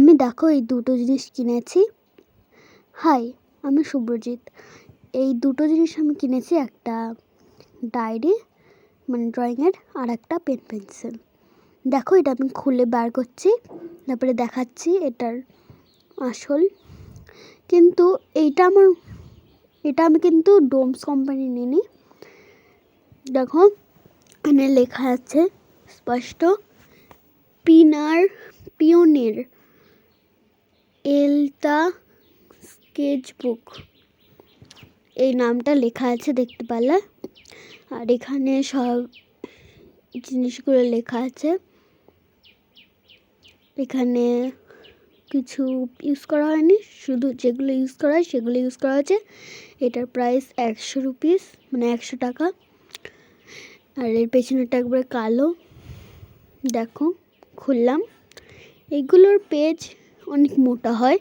আমি দেখো এই দুটো জিনিস কিনেছি। হাই, আমি শুভ্রজিৎ এই দুটো জিনিস আমি কিনেছি, একটা ডায়েরি মানে ড্রয়িংয়ের আর একটা পেন পেন্সিল দেখো, এটা আমি খুলে বার করছি, তারপরে দেখাচ্ছি এটার আসল। কিন্তু এইটা আমার, এটা আমি কিন্তু ডোমস কোম্পানি নিইনি। দেখো, এখানে লেখা আছে, স্পষ্ট, পিনার স্কেচ বুক এই নামটা লেখা আছে, দেখতে পারলে। আর এখানে সব জিনিসগুলো লেখা আছে। এখানে কিছু ইউজ করা হয়নি, শুধু যেগুলো ইউজ করা হয়, সেগুলো ইউজ করা হয়েছে। এটার প্রাইস একশো রুপিস মানে একশো টাকা। আর এর পেছনেটা একবারে কালো। দেখো, খুললাম। এগুলোর পেজ অনেক মোটা হয়।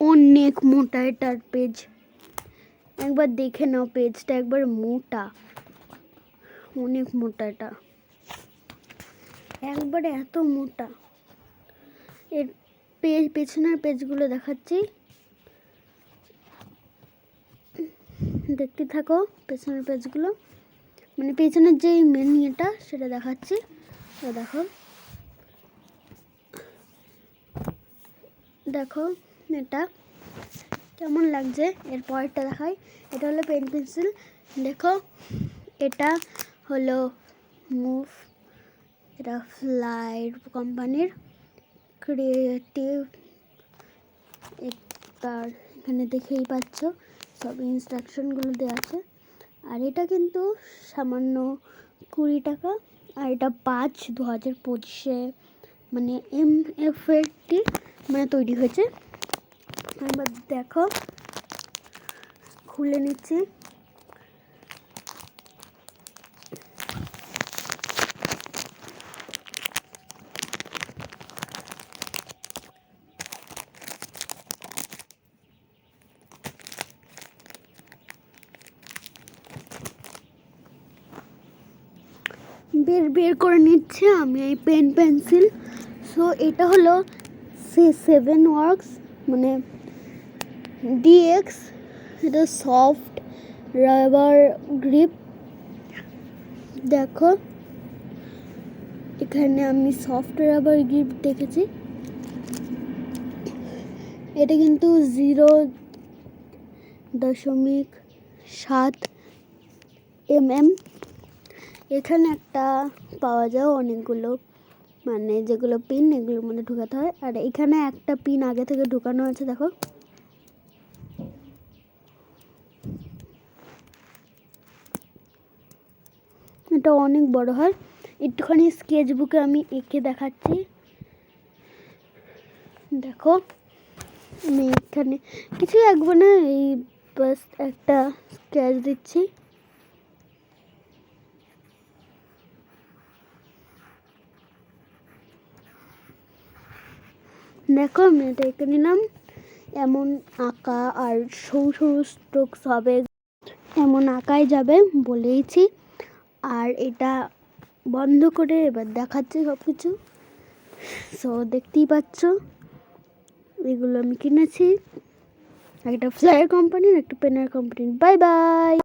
অনেক মোটা এটার পেজ একবার দেখে নাও পেজটা একবার মোটা। অনেক মোটা এটা। একবারে এত মোটা। এর পেজ পেছনের পেজগুলো দেখাচ্ছি। দেখতে থাকো পেছনের পেজগুলো মানে পেছনের যে মেন ইয়েটা, সেটা দেখাচ্ছি। দেখো। দেখো। এটা। কেমন লাগছে? এর পরেরটা দেখাই। এটা হলো পেন পেন্সিল। দেখো, এটা হলো মুভ, এটা ফ্লাই কোম্পানির ক্রিয়েটিভ। তার এখানে দেখেই পাচ্ছ, সব ইনস্ট্রাকশনগুলো দেওয়া আছে। আর এটা কিন্তু সামান্য কুড়ি টাকা। আর এটা পাঁচ দু হাজার পঁচিশে মানে এম এফেরটি মানে তৈরি হয়েছে। এবার দেখো, খুলে নিচ্ছি। বের বের করে নিচ্ছে আমি এই পেন পেন্সিল সো এটা হলো সে সেভেন ওয়ার্কস মানে ডিএক্স এটা সফট রাবার গ্রিপ দেখো, এখানে আমি সফট রাবার গ্রিপ দেখেছি। এটা কিন্তু জিরো দশমিক সাত এম এম এখানে একটা পাওয়া যায় অনেকগুলো মানে যেগুলো পিন এগুলোর মধ্যে ঢুকাতে হয়। আর এখানে একটা পিন আগে থেকে ঢুকানো আছে, দেখো। এটা অনেক বড় হয়। একটুখানি স্কেচ বুকে আমি এঁকে দেখাচ্ছি। দেখো, আমি এখানে কিছুই আঁকবো না, এই বাস একটা স্কেচ দিচ্ছি। দেখো, আমি এটা এঁকে নিলাম। এমন আঁকা আর সরু সরু স্ট্রোকস হবে, এমন আঁকাই যাবে বলেইছি। আর এটা বন্ধ করে এবার দেখাচ্ছে সব কিছু সো দেখতেই পাচ্ছ, এগুলো আমি কিনেছি। একটা ফ্লায়ার কোম্পানির একটা পেনার কোম্পানির বাই বাই